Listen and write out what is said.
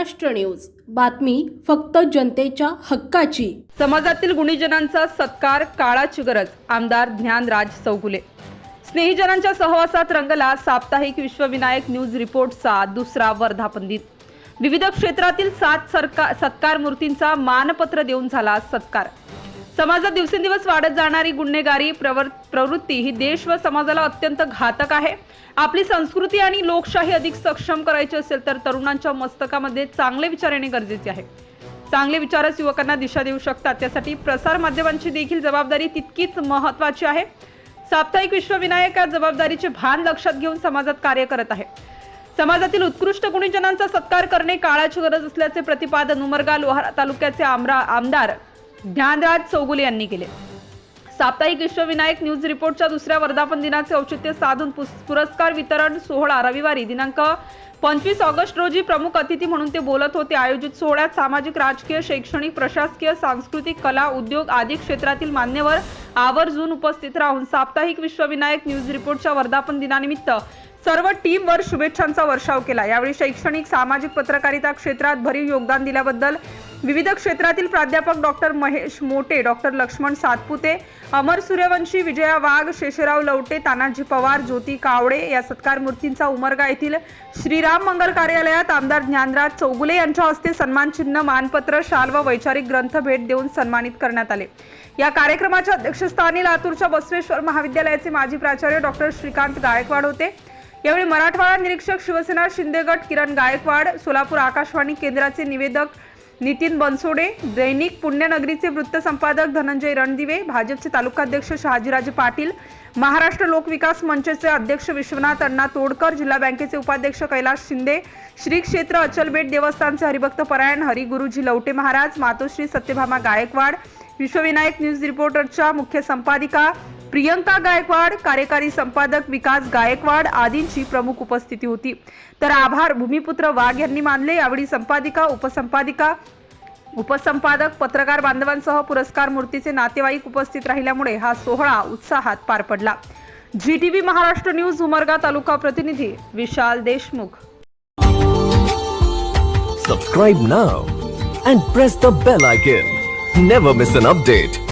Maharashtra news. बातमी फक्त जनतेच्या हक्काची. समाजातील गुणीजनांचा सत्कार काळाची गरज आमदार ज्ञानराज चौगुले. स्नेहीजनांच्या सहवासात रंगला साप्ताहिक विश्वविनायक न्यूज रिपोर्टचा दुसरा वर्धापन दिन विविध क्षेत्रातील सात सरकार सत्कार मूर्तींचा मानपत्र देऊन झाला सत्कार. समाजात दिवसेंदिवस वाढत जाणारी गुन्हेगारी प्रवर प्रवृत्ती ही देश व समाजाला अत्यंत घातक आहे. आपली संस्कृती आणि लोकशाही अधिक सक्षम करायची असेल तर तरुणांच्या मस्तकामध्ये चांगले विचार येणे गरजेचे आहे. चांगले विचारच युवकांना दिशा देऊ शकतात. त्यासाठी प्रसार माध्यमांची देखील जबाबदारी तितकीच महत्वाची आहे. साप्ताहिक विश्वविनायक या जबाबदारीचे भान लक्षात घेऊन समाजात कार्य करत आहे. समाजातील उत्कृष्ट गुणीजनांचा सत्कार करणे काळाची गरज असल्याचे प्रतिपादन उमरगा लोहारा तालुक्याचे आमरा आमदार ज्ञानराज चौगुले यांनी केले. साप्ताहिक विश्वविनायक न्यूज रिपोर्टच्या दुसऱ्या वर्धापन दिनाचे औचित्य साधून पुरस्कार वितरण सोहळा रविवारी दिनांक पंचवीस ऑगस्ट रोजी प्रमुख अतिथी म्हणून ते बोलत होते. आयोजित सोहळ्यात सामाजिक राजकीय शैक्षणिक प्रशासकीय सांस्कृतिक कला उद्योग आदी क्षेत्रातील मान्यवर आवर्जून उपस्थित राहून साप्ताहिक विश्वविनायक न्यूज रिपोर्टच्या वर्धापन दिनानिमित्त सर्व टीमवर शुभेच्छांचा वर्षाव केला. यावेळी शैक्षणिक सामाजिक पत्रकारिता क्षेत्रात भरीव योगदान दिल्याबद्दल विविध क्षेत्रातील प्राध्यापक डॉक्टर महेश मोटे डॉक्टर लक्ष्मण सातपुते अमर सूर्यवंशी विजया वाघ शेषराव लवटे तानाजी पवार ज्योती कावडे या सत्कार मूर्तींचा उमरगा येथील श्रीराम मंगल कार्यालयात आमदार ज्ञानराज चौगुले यांच्या हस्ते सन्मानचिन्ह मानपत्र शाल व वैचारिक ग्रंथ भेट देऊन सन्मानित करण्यात आले. या कार्यक्रमाच्या अध्यक्षस्थानी लातूरच्या बसवेश्वर महाविद्यालयाचे माजी प्राचार्य डॉक्टर श्रीकांत गायकवाड होते. यावेळी मराठवाडा निरीक्षक शिवसेना शिंदे गट किरण गायकवाड सोलापूर आकाशवाणी केंद्राचे निवेदक नितीन बनसोडे दैनिक पुण्यनगरीचे वृत्तसंपादक धनंजय रणदिवे भाजपचे तालुकाध्यक्ष शहाजीराजे पाटील महाराष्ट्र लोकविकास मंचचे अध्यक्ष विश्वनाथ अण्णा तोडकर जिल्हा बँकेचे उपाध्यक्ष कैलास शिंदे श्री क्षेत्र अचलबेट देवस्थानचे हरिभक्त परायण हरिगुरुजी लवटे महाराज मातोश्री सत्यभामा गायकवाड विश्वविनायक न्यूज रिपोर्टरच्या मुख्य संपादिका प्रियंका गायकवाड कार्यकारी संपादक विकास गायकवाड आदींची प्रमुख उपस्थिती होती. तर आभार भूमिपुत्र वाघ यांनी मानले. यावेळी संपादिका उपसंपादिका उपसंपादक पत्रकार बांधवांसह पुरस्कार मूर्तीचे नातेवाईक उपस्थित राहिल्यामुळे हा सोहळा उत्साहात पार पडला. G TV Maharashtra news Umarga taluka प्रतिनिधी Vishal Deshmukh. Subscribe now and press the bell icon never miss an update